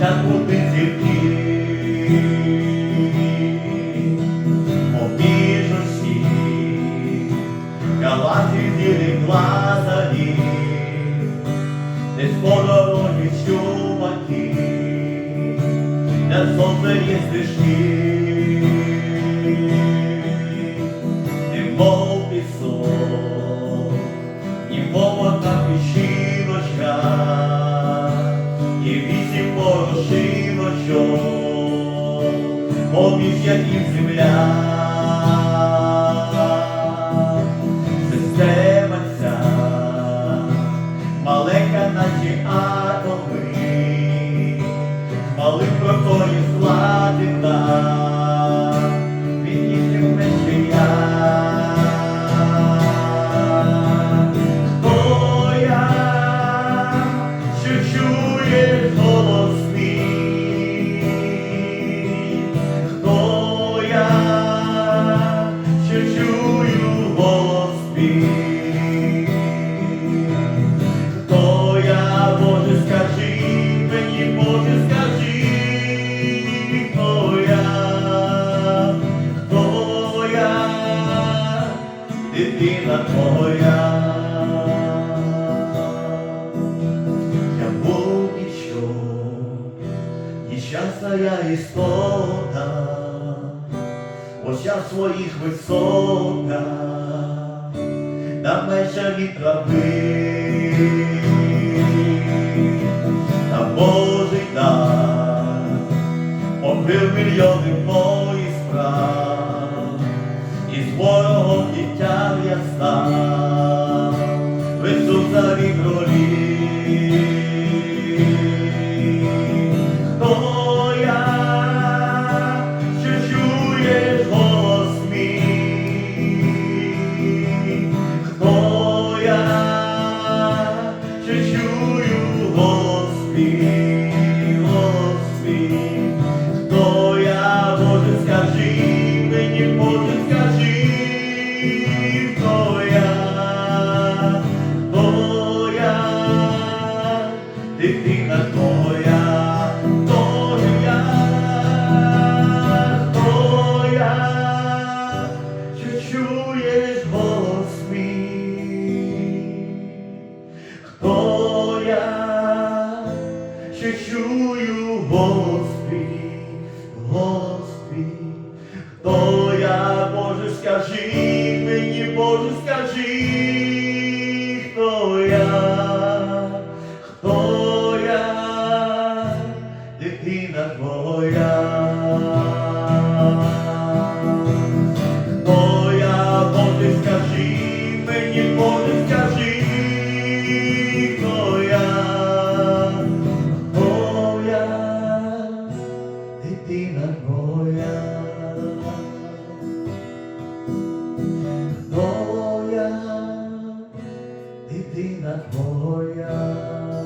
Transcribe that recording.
летять бути зірки. Поміж усіх галактик зірі глазарі, десь по дорозі чуваки, де сонце є стежки. Поміж і земля. Система ця, маленька наче атоми, дитина твоя. Я був истота, нещасна істота, в очах своїх висока, та менша від трави, дитина твоя, хто я, хто чуєш голос мій, хто я, що чую голос твій, хто я, Боже, скажи мені, Боже, скажи. Україна моя, моя, дитина моя.